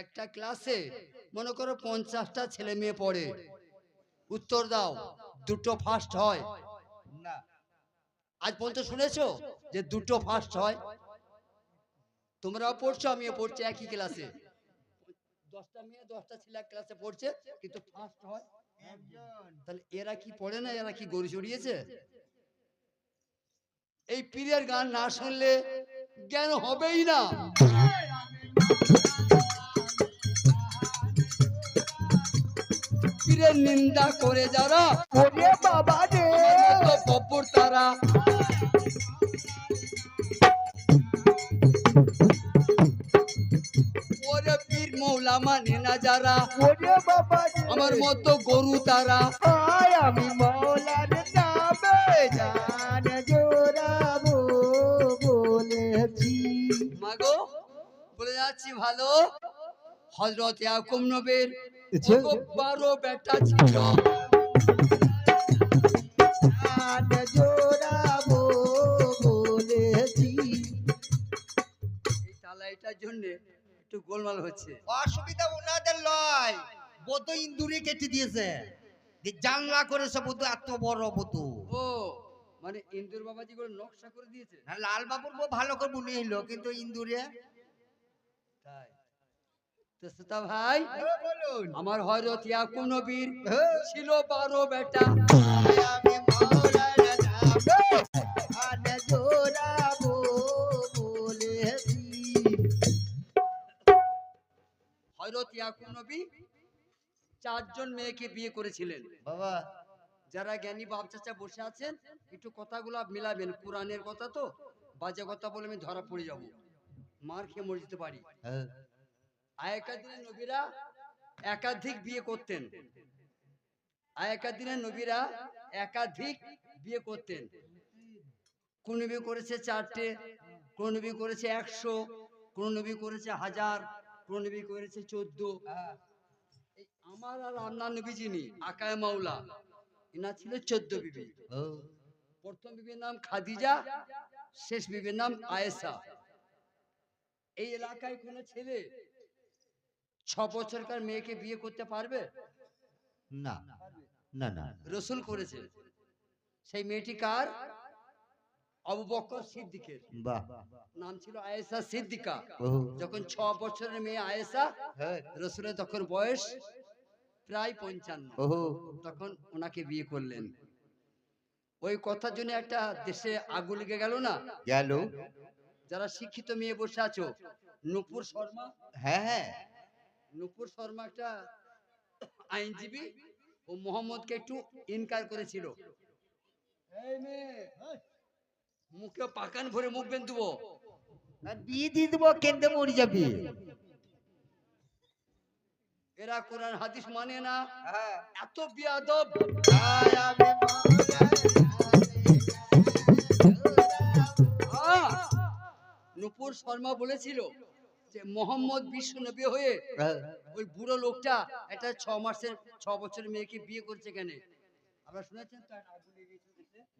একটা ক্লাসে মনে করো পঞ্চাশটা ছেলে মেয়ে পড়ে। উত্তর দাও, দুটো ফার্স্ট হয়। না। আজ পর্যন্ত শুনেছো যে দুটো ফার্স্ট হয়? তোমরাও পড়ছো, আমিও পড়ছি একই ক্লাসে। দশটা মেয়ে, দশটা ছেলে এক ক্লাসে পড়ছে, কিন্তু ফার্স্ট হয় তাহলে এরা কি পড়ে না এরা কি গরু চড়িয়েছে? এই পীরের গান না শুনলে জ্ঞান হবেই না। পীরের নিন্দা করে যারা। ওরে বাবা রে। আমার মতো গব্বর তারা। ওরে পীর মৌলা মানে না যারা। ওরে বাবা আমার মতো গরু তারা। আয় আমি মৌলার নামে জান জোরাবো বলেছি। মাগো বলে যাচ্ছি ভালো। হজরত ইয়াকুব নবীর। বারো বেটা ছিল। তালাইটার জন্য একটু গোলমাল হচ্ছে। অসুবিধা ওনাদের লয়। বধ ইন্দুরে কেটে দিয়েছে। যে জানলা করেছে বধু এত বড় বধু ও মানে ইন্দুর বাবাজি করে নকশা করে দিয়েছে? লাল বাবুর বউ ভালো করে বলে এলো কিন্তু ইন্দুরে তাই। তো ভাই বলুন। আমার হজরত ইয়াকুব নবীর হ্যাঁ। ছিল বারো বেটা। হজরত ইয়াকুব নবী চারজন মেয়েকে বিয়ে করেছিলেন। বাবা। যারা জ্ঞানী বাপ চাচা বসে আছেন একটু কথাগুলো মিলাবেন। কোরআনের কথা তো বাজে কথা বলে আমি ধরা পড়ে যাব। মার খেয়ে মরে যেতে পারি। আগেকার দিনে নবীরা একাধিক বিয়ে করতেন। আগেকার দিনে নবীরা একাধিক বিয়ে করতেন। কোন নবী করেছে চারটে কোন নবী করেছে একশো কোন নবী করেছে হাজার কোন নবী করেছে চোদ্দ। এই আমার আর আপনার নবী যিনি আকায় মাওলা। এনার ছিল চোদ্দ বিবি। প্রথম বিবির নাম খাদিজা শেষ বিবির নাম আয়েশা। এই এলাকায় কোনো ছেলে ছ বছরকার মেয়েকে বিয়ে করতে পারবে? না। না না। রসুল করেছে। সেই মেয়েটি কার? আবু বকর সিদ্দিকের। বাহ। নাম ছিল আয়েশা সিদ্দিকা। যখন ছ বছরের মেয়ে আয়েশা হ্যাঁ। রসুলের তখন বয়স প্রায় পঞ্চান্ন। তখন ওনাকে বিয়ে করলেন। ওই কথার জন্য একটা দেশে আগুন লেগে গেল না? গেল। যারা শিক্ষিত মেয়ে বসে আছো নুপুর শর্মা? হ্যাঁ হ্যাঁ। নুপুর শর্মা একটা আইনজীবী ও মোহাম্মদকে একটু ইনকার করেছিল। মুখে পাকান ভরে মুখ বেঁধবো। আর বিয়ে দিয়ে দেবো কেন্দ্রে মরে যাবি। এরা কোরআন হাদিস মানে না। এত বিয়াদব! নুপুর শর্মা বলেছিল যে মোহাম্মদ বিশ্ব নবী হয়ে। ওই বুড়ো লোকটা একটা ছ মাসের ছ বছরের মেয়েকে বিয়ে করছে কেন আপনারা শুনেছেন?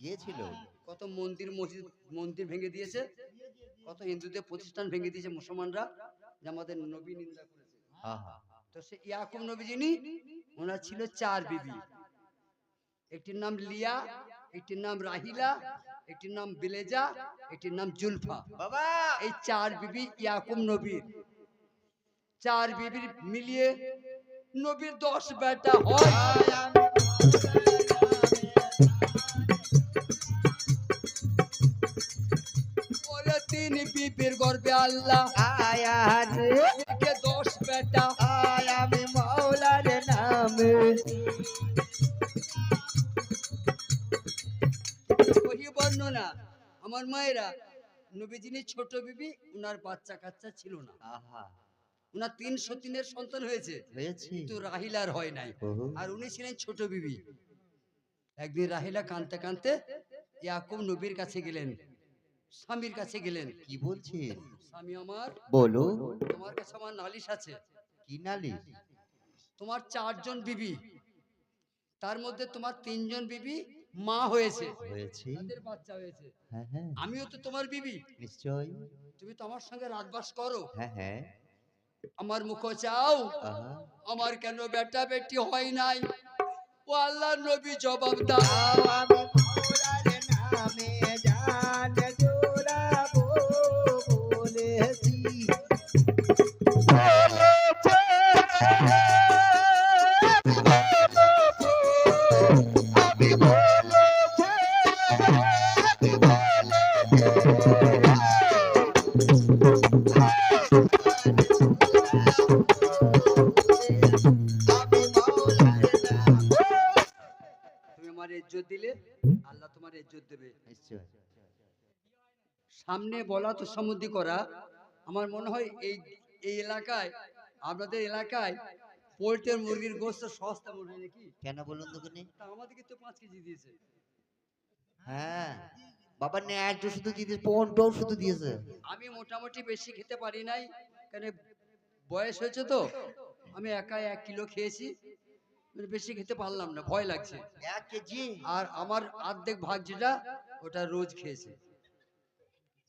গিয়েছিল। কত মন্দির মসজিদ মন্দির ভেঙে দিয়েছে। কত হিন্দুদের প্রতিষ্ঠান ভেঙে দিয়েছে মুসলমানরা যে আমাদের নবী নিন্দা করেছে। তো সে ইয়াকুব নবী যিনি ওনার ছিল চার বিবি। একটির নাম লিয়া একটির নাম রাহিলা একটির নাম বিলেজা একটির নাম জুলফা। বাবা! এই চার বিবি ইয়াকুব নবীর। চার বিবির মিলিয়ে নবীর দশ বেটা হয়। তিন বিবির গর্বে আল্লাহ। দশ বেটা। আয় আমার মায়েরা নবী যিনি ছোট বিবি উনার বাচ্চা কাচ্চা ছিল না। আহা। উনার তিন সতীনের সন্তান হয়েছে। হয়েছে। কিন্তু রাহিলার হয় নাই। আর উনি ছিলেন ছোট বিবি। একদিন রাহিলা কানতে কানতে ইয়াকুব নবীর কাছে গেলেন স্বামীর কাছে গেলেন। কি বলছেন স্বামী আমার বলো। তোমার কাছে আমার নালিশ আছে। কি নালিশ? তোমার চারজন বিবি। তার মধ্যে তোমার তিনজন বিবি মা হয়েছে। হয়েছে। তাদের বাচ্চা হয়েছে। হ্যাঁ হ্যাঁ। আমিও তো তোমার বিবি। নিশ্চয় তুমি তো আমার সঙ্গে রাজবাস করো। হ্যাঁ হ্যাঁ। আমার মুখ চাও। আমার কেন বেটা বেটি হয় নাই? ও আল্লাহ নবী জবাব দাও। দাও আমি নামে সামনে বলা তো সমুদ্রি করা। আমার মনে হয় এই এই এলাকায় আপনাদের এলাকায় পোল্ট্রের মুরগির গোস্ত সস্তা মনে হয় নাকি? কেন বলুন তো কিনে তা আমাদেরকে তো পাঁচ কেজি দিয়েছে। হ্যাঁ। বাবা ন্যায়টা শুধু দিয়েছে পনটাও শুধু দিয়েছে। আমি মোটামুটি বেশি খেতে পারি নাই কেন বয়স হয়েছে তো আমি একা এক কিলো খেয়েছি মানে বেশি খেতে পারলাম না ভয় লাগছে। এক কেজি? আর আমার অর্ধেক ভাগ যেটা ওটা রোজ খেয়েছে।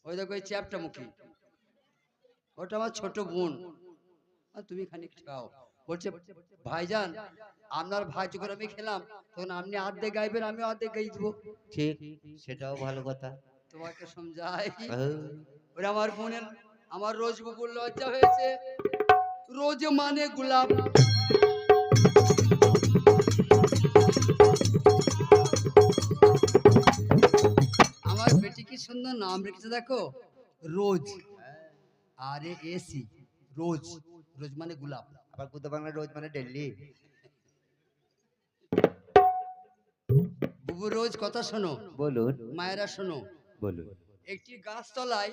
ওই দেখো ওই চ্যাপটা মুখী। ওটা আমার ছোট বোন। আর তুমি খানিক খাও। বলছে ভাইজান আপনার ভাই যখন আমি খেলাম তখন আপনি অর্ধেক গাইবেন আমি অর্ধেক গাই দিব। ঠিক সেটাও ভালো কথা। তোমাকে সমঝাই। ওরে আমার বোনের আমার রোজ বুকুর লজ্জা হয়েছে। রোজ মানে গোলাপ। সুন্দর নাম রেখেছে দেখো? রোজ। আর এসি। রোজ। রোজ মানে গোলাপ। আবার কুতো বাংলা রোজ মানে ডেলি। বুবু রোজ কথা শোনো। বলুন। মায়েরা শোনো। বলুন। একটি গাছতলায়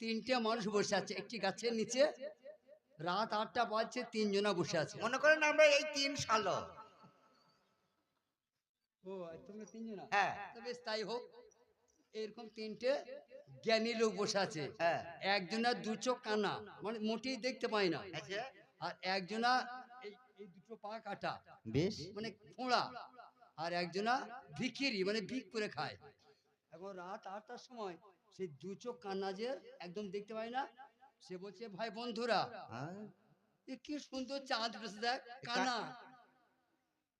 তিনটে মানুষ বসে আছে। একটি গাছের নিচে রাত আটটা বাজছে তিনজনা বসে আছে। মনে করেন আমরা এই তিন সাল ও তোমরা তিনজনা? হ্যাঁ। তো বেশ তাই হোক। এরকম তিনটে জ্ঞানী লোক বসে আছে। হ্যাঁ। একজনা দু চোখ কানা মানে মোটেই দেখতে পায় না। আচ্ছা। আর একজনা এই দুটো পা কাটা বেশ। মানে ফোঁড়া আর একজনা ভিখিরি মানে ভিক করে খায়। এখন রাত আটটার সময় সেই দু চোখ কান্না যে একদম দেখতে পায় না সে বলছে ভাই বন্ধুরা হ্যাঁ। কি সুন্দর চাঁদ উঠেছে দেখ কানা।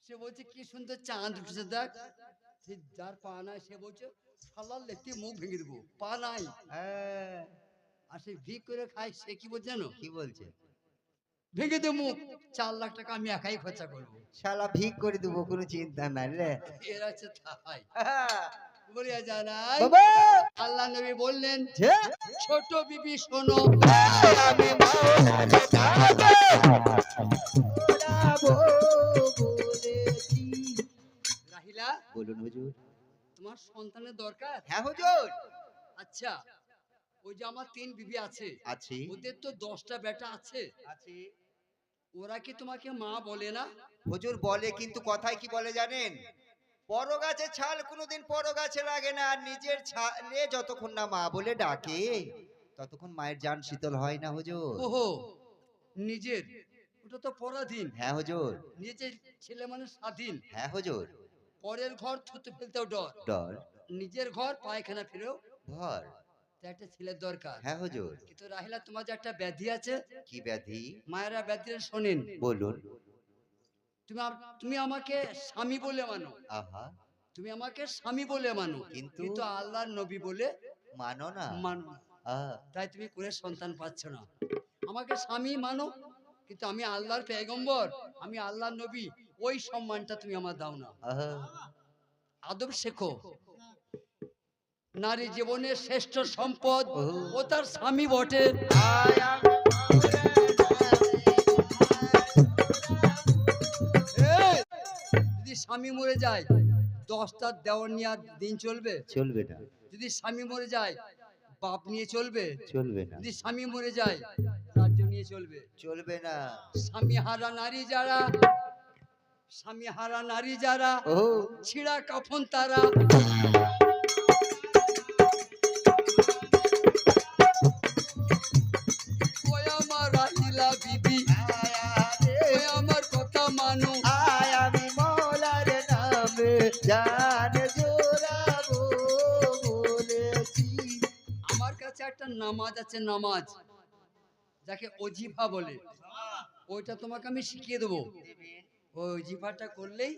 সে বলছে কি সুন্দর চাঁদ উঠেছে দেখ। সে যার পা নাই সে বলছে শালার লেখতে মুখ ভেঙে দেবো। পা নাই। হ্যাঁ, আর সে ভিক করে খায় সে কি বলছে জানো? কি বলছে? ভেঙে দে মুখ। চার লাখ টাকা আমি একাই খরচা করব। শালা ভিক করে দেবো কোনো চিন্তা নাই রে। এর আছে তাই। বলিয়া জানাই আল্লাহ নবী বললেন ছোট বিবি শোনো। বলেছি। রাহিলা? বলুন হুজুর। তোমার সন্তানের দরকার? হ্যাঁ হুজুর। আচ্ছা ওই যে আমার তিন বিবি আছে আছি। ওদের তো দশটা বেটা আছে। আছি। ওরা কি তোমাকে মা বলে না? হুজুর বলে কিন্তু কথায় কি বলে জানেন? বড় গাছে ছাল কোনোদিন বড় গাছে লাগে না আর নিজের ছালে যতক্ষণ না মা বলে ডাকে ততক্ষণ মায়ের জান শীতল হয় না হুজুর। ওহো নিজের? ওটা তো পরাধীন। হ্যাঁ হুজুর। নিজের ছেলে মানে স্বাধীন। হ্যাঁ হুজুর। পরের ঘর থুতু ফেলতেও ডর। ডর। নিজের ঘর পায়খানা ফিরেও ভর। একটা ছেলের দরকার। হ্যাঁ হুজুর। কিন্তু রাহিলা তোমার যে একটা ব্যাধি আছে? কি ব্যাধি? মায়েরা ব্যাধিটা শোনেন। বলুন। তুমি তুমি আমাকে স্বামী বলে মানো। আহা। তুমি আমাকে স্বামী বলে মানো। কিন্তু- কিন্তু আল্লাহর নবী বলে। মানো না। মানো তাই তুমি করে সন্তান পাচ্ছ না। আমাকে স্বামী মানো কিন্তু আমি আল্লাহর পেগম্বর। আমি আল্লাহর নবী। ওই সম্মানটা তুমি আমার দাও না। আদব শেখো। নারী জীবনের শ্রেষ্ঠ সম্পদ ও তার স্বামী বটে। যদি স্বামী মরে যায় দশটা দেওয়ার নিয়ে দিন চলবে? চলবে না। যদি স্বামী মরে যায় বাপ নিয়ে চলবে? চলবে না। যদি স্বামী মরে যায় রাজ্য নিয়ে চলবে? চলবে না। স্বামী হারা নারী যারা স্বামী হারা নারী যারা ছিঁড়া কাফন তারা। মানু। আমার কাছে একটা নামাজ আছে নামাজ। যাকে অজিফা বলে ওইটা তোমাকে আমি শিখিয়ে দেবো। ওই জিফারটা করলেই